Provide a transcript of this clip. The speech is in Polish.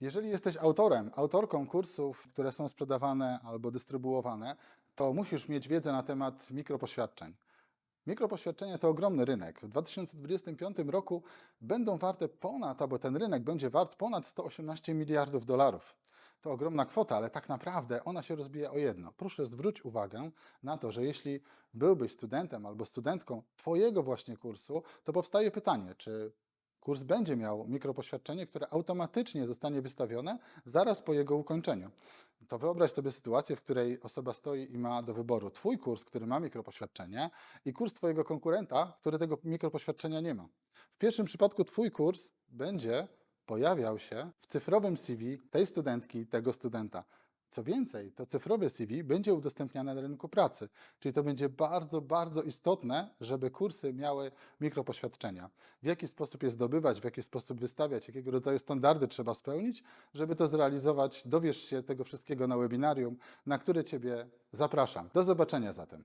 Jeżeli jesteś autorem, autorką kursów, które są sprzedawane albo dystrybuowane, to musisz mieć wiedzę na temat mikropoświadczeń. Mikropoświadczenia to ogromny rynek. W 2025 roku będą warte ponad, albo ten rynek będzie wart ponad 118 miliardów dolarów. To ogromna kwota, ale tak naprawdę ona się rozbija o jedno. Proszę zwróć uwagę na to, że jeśli byłbyś studentem albo studentką Twojego właśnie kursu, to powstaje pytanie, czy kurs będzie miał mikropoświadczenie, które automatycznie zostanie wystawione zaraz po jego ukończeniu. To wyobraź sobie sytuację, w której osoba stoi i ma do wyboru Twój kurs, który ma mikropoświadczenie, i kurs Twojego konkurenta, który tego mikropoświadczenia nie ma. W pierwszym przypadku Twój kurs będzie pojawiał się w cyfrowym CV tej studentki, tego studenta. Co więcej, to cyfrowe CV będzie udostępniane na rynku pracy, czyli to będzie bardzo, bardzo istotne, żeby kursy miały mikropoświadczenia. W jaki sposób je zdobywać, w jaki sposób wystawiać, jakiego rodzaju standardy trzeba spełnić, żeby to zrealizować. Dowiesz się tego wszystkiego na webinarium, na które Ciebie zapraszam. Do zobaczenia zatem.